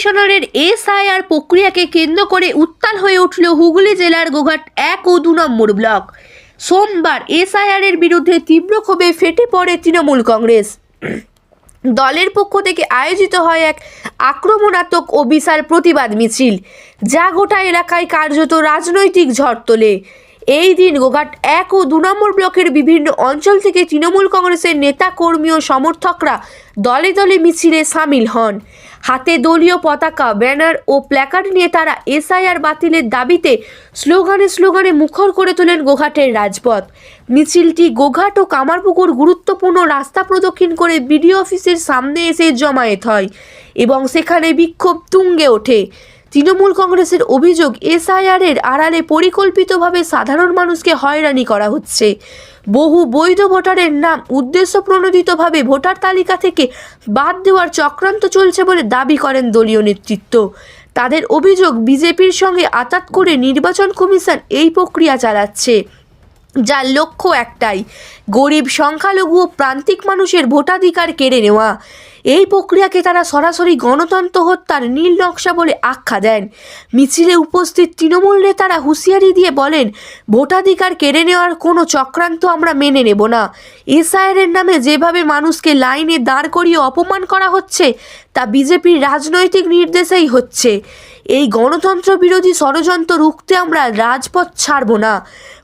কমিশনারের এসআইআর প্রক্রিয়াকে কেন্দ্র করে উত্তাল হয়ে উঠল হুগলি জেলার গোঘাট এক ও দু নম্বর ব্লক। সোমবার এসআইআর এর বিরুদ্ধে তীব্র ক্ষোভে ফেটে পড়ে তৃণমূল কংগ্রেস। দলের পক্ষ থেকে আয়োজিত হয় এক আক্রমণাত্মক ও বিশাল প্রতিবাদ মিছিল, যা গোটা এলাকায় কার্যত রাজনৈতিক ঝড় তোলে। এই দিন গোঘাট এক ও দু নম্বর ব্লকের বিভিন্ন অঞ্চল থেকে তৃণমূল কংগ্রেসের নেতা কর্মী ও সমর্থকরা দলে দলে মিছিলে সামিল হন। হাতে দলীয় পতাকা, ব্যানার ও প্ল্যাকার্ড নিয়ে তারা এসআইআর বাতিলের দাবিতে স্লোগানে স্লোগানে মুখর করে তোলেন গোঘাটের রাজপথ। মিছিলটি গোঘাট ও কামারপুকুর গুরুত্বপূর্ণ রাস্তা প্রদক্ষিণ করে বিডিও অফিসের সামনে এসে জমায়েত হয় এবং সেখানে বিক্ষোভ তুঙ্গে ওঠে। তৃণমূল কংগ্রেসের অভিযোগ এসআইআর এর আড়ালে পরিকল্পিতভাবে সাধারণ মানুষকে হয়রানি করা হচ্ছে। বহু বৈধ ভোটারের নাম উদ্দেশ্য প্রণোদিতভাবে ভোটার তালিকা থেকে বাদ দেওয়ার চক্রান্ত চলছে বলে দাবি করেন দলীয় নেতৃত্ব। তাদের অভিযোগ বিজেপির সঙ্গে আতাত করে নির্বাচন কমিশন এই প্রক্রিয়া চালাচ্ছে। যার লক্ষ্য একটাই, গরিব, সংখ্যালঘু ও প্রান্তিক মানুষের ভোটাধিকার কেড়ে নেওয়া। এই প্রক্রিয়াকে তারা সরাসরি গণতন্ত্র হত্যার নীল নকশা বলে আখ্যা দেন। মিছিলে উপস্থিত তৃণমূল নেতারা হুঁশিয়ারি দিয়ে বলেন, ভোটাধিকার কেড়ে নেওয়ার কোনো চক্রান্ত আমরা মেনে নেব না। এসআইআরের নামে যেভাবে মানুষকে লাইনে দাঁড় করিয়ে অপমান করা হচ্ছে, তা বিজেপির রাজনৈতিক নির্দেশেই হচ্ছে। এই গণতন্ত্র বিরোধী ষড়যন্ত্র রুখতে আমরা রাজপথ ছাড়ব না।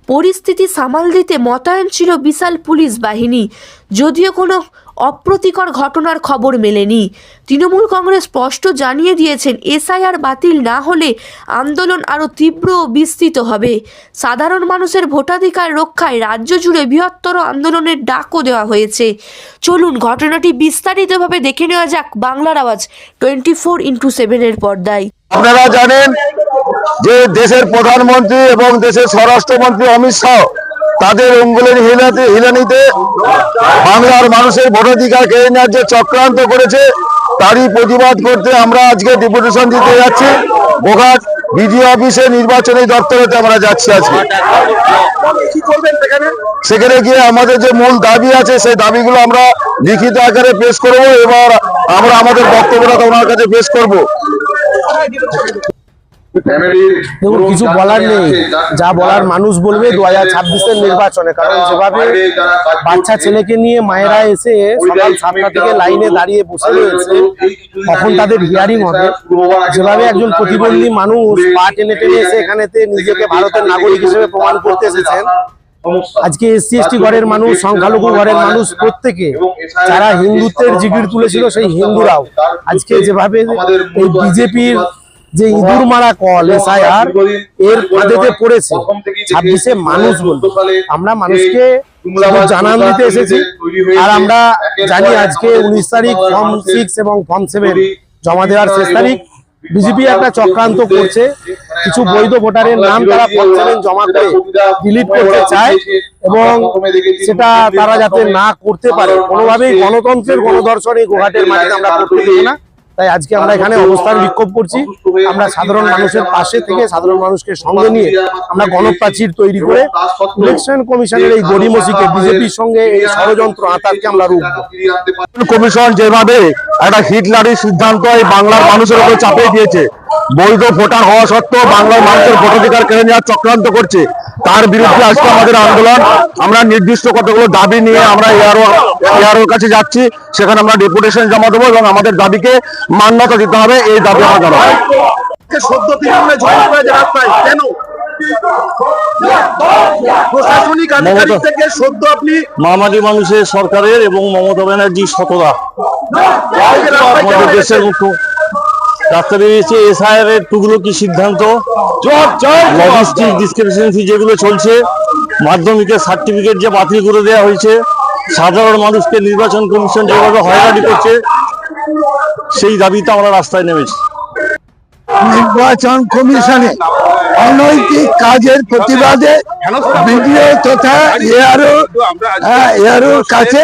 পরিস্থিতি সামাল দিতে মোতায়েন ছিল বিশাল পুলিশ বাহিনী। যদিও কোনো অপ্রতিকর ঘটনার খবর মেলেনি। তৃণমূল কংগ্রেস স্পষ্ট জানিয়ে দিয়েছেন, এসআইআর বাতিল না হলে আন্দোলন আরও তীব্র ও বিস্তৃত হবে। সাধারণ মানুষের ভোটাধিকার রক্ষায় রাজ্য জুড়ে বৃহত্তর আন্দোলনের ডাকও দেওয়া হয়েছে। চলুন ঘটনাটি বিস্তারিতভাবে দেখে নেওয়া যাক বাংলার আওয়াজ টোয়েন্টি ফোর ইন্টু সেভেনের পর্দায়। আপনারা জানেন যে দেশের প্রধানমন্ত্রী এবং দেশের স্বরাষ্ট্রমন্ত্রী অমিত শাহ তাদের অঙ্গুলের হিলাতে হিলানিতে বাংলার মানুষের ভোটাধিকার কেড়ে নেওয়ার যে চক্রান্ত করেছে, তারই প্রতিবাদ করতে আমরা আজকে ডেপুটেশন দিতে যাচ্ছি। বোঘাট বিডিও অফিসে নির্বাচনী দপ্তরেতে আমরা যাচ্ছি আজকে। সেখানে গিয়ে আমাদের যে মূল দাবি আছে, সেই দাবিগুলো আমরা লিখিত আকারে পেশ করব এবার আমরা আমাদের বক্তব্যটা ওনার কাছে পেশ করব। দেখুন কিছু বলার নেই। যা বলার মানুষ বলবে দু হাজার ছাব্বিশের নির্বাচনে কারণ যেভাবে বাচ্চা ছেলেকে নিয়ে মায়েরা এসে সকাল সাতটা থেকে লাইনে দাঁড়িয়ে বসে রয়েছে। তখন তাদের হিয়ারিং হবে। যেভাবে একজন প্রতিবন্ধী মানুষ পা টেনে টেনে এসে এখানেতে নিজেকে ভারতের নাগরিক হিসেবে প্রমাণ করতে এসেছেন। আজকে এসসি এসটি ঘরের মানুষ সংখ্যালঘু ঘরের মানুষ প্রত্যেকে যারা হিন্দুত্বের জিগির তুলেছিল সেই হিন্দুরাও। আজকে যেভাবে এই বিজেপির যে ইঁদুর মারা কল এসআইআর এর ফাঁদেতে পড়েছে। ছাব্বিশে মানুষ বলব। আমরা মানুষকে জানান দিতে এসেছি। আর আমরা জানি আজকে উনিশ তারিখ ফর্ম সিক্স এবং ফর্ম সেভেন জমা দেওয়ার শেষ তারিখ। বিজেপি একটা চক্রান্ত করছে। কিছু বৈধ ভোটারের নাম তারা সেভেন জমা করে ডিলিট করতে চায় এবং সেটা তারা যাতে না করতে পারে। কোনোভাবেই গণতন্ত্রের গণদর্শন এই মাটিতে আমরা করতে দেবো না। তাই আজকে আমরা এখানে অবস্থান বিক্ষোভ করছি। আমরা সাধারণ মানুষের পাশে থেকে সাধারণ মানুষকে সঙ্গে নিয়ে আমরা গণপ্রাচীর তৈরি করে ইলেকশন কমিশনের এই গরিমসিকে বিজেপির সঙ্গে এই ষড়যন্ত্র আতারকে আমরা রূপ কমিশন যেভাবে একটা হিটলারি সিদ্ধান্ত এই বাংলার মানুষের উপর চাপিয়ে দিয়েছে। বৈধ ভোটার হওয়া সত্ত্বেও বাংলার মানুষের ভোটাধিকার কেড়ে নেওয়ার চক্রান্ত করছে। তার বিরুদ্ধে আজকে আমাদের আন্দোলন। আমরা নির্দিষ্ট কতগুলো দাবি নিয়ে আমরা এআরও, এআরওর কাছে যাচ্ছি। সেখানে আমরা ডেপুটেশন জমা দেবো এবং আমাদের দাবিকে মান্যতা দিতে হবে। এই দাবি রাস্তায়। কেন? প্রশাসনিক আধিকারিক থেকে সদ্য আপনি মামাটি মানুষের সরকারের এবং মমতা ব্যানার্জি আমাদের দেশের মুখ্য ডাক্তার বেরিয়েছে এসআইআর এর টুকরো কি সিদ্ধান্ত? লজিস্টিক ডিসক্রিপেন্সি যেগুলো চলছে মাধ্যমিকের সার্টিফিকেট যে বাতিল করে দেওয়া হয়েছে সাধারণ মানুষকে নির্বাচন কমিশন যেভাবে হয়রানি করছে সেই দাবিতে আমরা রাস্তায় নেমেছি। নির্বাচন কমিশনে অনৈতিক কাজের প্রতিবাদে বিডিও তথা এআরও এআরওর কাছে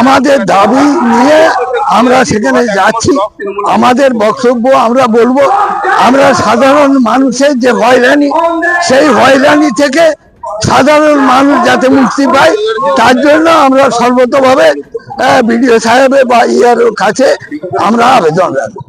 আমাদের দাবি নিয়ে আমরা সেখানে যাচ্ছি। আমাদের বক্তব্য আমরা বলব, আমরা সাধারণ মানুষের যে হয়রানি, সেই হয়রানি থেকে সাধারণ মানুষ যাতে মুক্তি পায়, তার জন্য আমরা সর্বতভাবে বিডিও সাহেবের বা ইয়ার কাছে আমরা আবেদন রাখব।